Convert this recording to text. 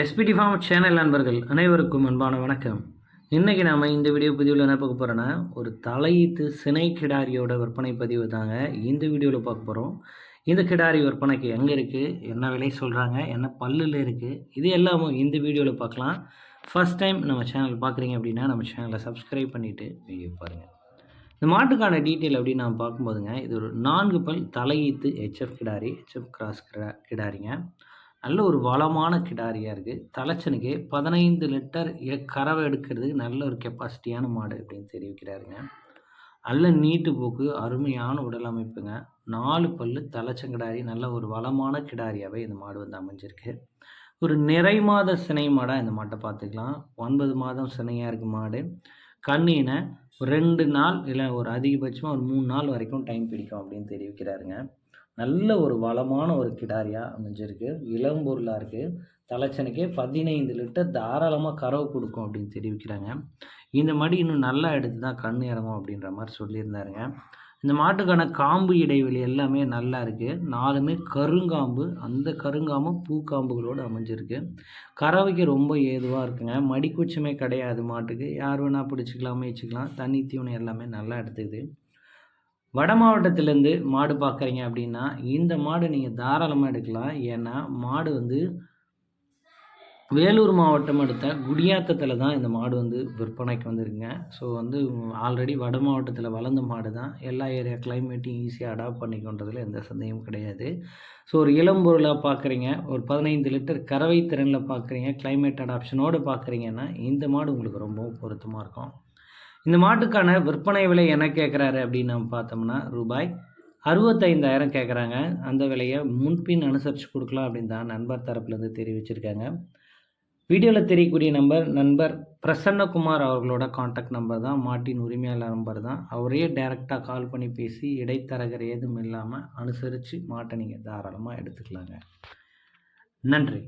SPD form channel நண்பர்கள் அனைவருக்கும் அன்பான வணக்கம். இன்றைக்கி நாம் இந்த வீடியோ பதிவில் என்ன பார்க்க போகிறோன்னா ஒரு தலையீத்து சினை கிடாரியோட விற்பனை பதிவு தாங்க இந்த வீடியோவில் பார்க்க போகிறோம் இந்த கிடாரி விற்பனைக்கு எங்கே இருக்குது என்ன விலை சொல்கிறாங்க என்ன பல்லில் இருக்குது இது எல்லாமும் இந்த வீடியோவில் பார்க்கலாம். ஃபஸ்ட் டைம் நம்ம சேனல் பார்க்குறீங்க அப்படின்னா நம்ம சேனலை சப்ஸ்கிரைப் பண்ணிவிட்டு வீடியோ பாருங்கள் இந்த மாட்டுக்கான டீட்டெயில் அப்படின்னு நான் பார்க்கும்போதுங்க இது ஒரு நான்கு பல் தலையீத்து ஹெச்எஃப் கிடாரி ஹெச்எஃப் கிராஸ் கிடா கிடாரிங்க. நல்ல ஒரு வளமான கிடாரியாக இருக்குது தலைச்சனுக்கு பதினைந்து லிட்டர் எ- கறவை எடுக்கிறதுக்கு நல்ல ஒரு கெப்பாசிட்டியான மாடு அப்படின்னு தெரிவிக்கிறாருங்க. நல்ல நீட்டு போக்கு அருமையான உடல் அமைப்புங்க. நாலு பல்லு தலைச்சங்கிடாரி நல்ல ஒரு வளமான கிடாரியாகவே இந்த மாடு வந்து அமைஞ்சிருக்கு. ஒரு நிறை மாத சினை மாடாக இந்த மாட்டை பார்த்துக்கலாம். ஒன்பது மாதம் சினையாக இருக்குது மாடு. கண்ணினை ஒரு ரெண்டு நாள் இல்லை ஒரு அதிகபட்சமாக ஒரு மூணு நாள் வரைக்கும் டைம் பிடிக்கும் அப்படின்னு தெரிவிக்கிறாருங்க. நல்ல ஒரு வளமான ஒரு கிடாரியாக அமைஞ்சிருக்கு. இளம்பொருளாக இருக்குது தலைச்சனுக்கே பதினைந்து லிட்டர் தாராளமாக கறவை கொடுக்கும் அப்படின்னு தெரிவிக்கிறாங்க. இந்த மாதிரி இன்னும் நல்லா எடுத்து தான் கண் இறங்கும் அப்படின்ற மாதிரி சொல்லியிருந்தாருங்க. இந்த மாட்டுக்கான காம்பு இடைவெளி எல்லாமே நல்லா இருக்குது நாலுமே கருங்காம்பு. அந்த கருங்காம்பும் பூக்காம்புகளோடு அமைஞ்சிருக்கு. கறவைக்கு ரொம்ப ஏதுவாக இருக்குங்க. மடிக்குச்சமே கிடையாது மாட்டுக்கு. யார் வேணால் பிடிச்சிக்கலாம் வச்சுக்கலாம் தண்ணி தீவனம் எல்லாமே நல்லா எடுத்துக்குது. வட மாவட்டத்திலேருந்து மாடு பார்க்குறீங்க அப்படின்னா இந்த மாடு நீங்கள் தாராளமாக எடுக்கலாம். ஏன்னா மாடு வந்து வேலூர் மாவட்டம் அடுத்த குடியாத்தத்தில் தான் இந்த மாடு வந்து விற்பனைக்கு வந்துருங்க ஸோ வந்து ஆல்ரெடி வட மாவட்டத்தில் வளர்ந்த மாடு தான் எல்லா ஏரியா கிளைமேட்டையும் ஈஸியாக அடாப்ட் பண்ணிக்கொண்டதில் எந்த சந்தேகமும் கிடையாது. ஸோ ஒரு இளம்பொருளாக பார்க்குறீங்க ஒரு பதினைந்து லிட்டர் கறவை திறனில் பார்க்குறீங்க கிளைமேட் அடாப்ஷனோடு பார்க்குறீங்கன்னா இந்த மாடு உங்களுக்கு ரொம்பவும் பொருத்தமாக இருக்கும். இந்த மாட்டுக்கான விற்பனை விலை என்ன கேட்குறாரு அப்படின்னு நம்ம பார்த்தோம்னா ரூபாய் அறுபத்தைந்தாயிரம் கேட்குறாங்க அந்த விலையை முன்பின் அனுசரித்து கொடுக்கலாம் அப்படின்னு தான் நண்பர் தரப்புலேருந்து தெரிவிச்சிருக்காங்க. வீடியோவில் தெரியக்கூடிய நம்பர் நண்பர் பிரசன்னகுமார் அவர்களோட காண்டாக்ட் நம்பர் தான். மாட்டின் உரிமையாளர் நம்பர் தான். அவரே டைரெக்டாக கால் பண்ணி பேசி இடைத்தரகர் ஏதும் இல்லாமல் அனுசரித்து மாட்டை நீங்கள் தாராளமாக எடுத்துக்கலாங்க. நன்றி.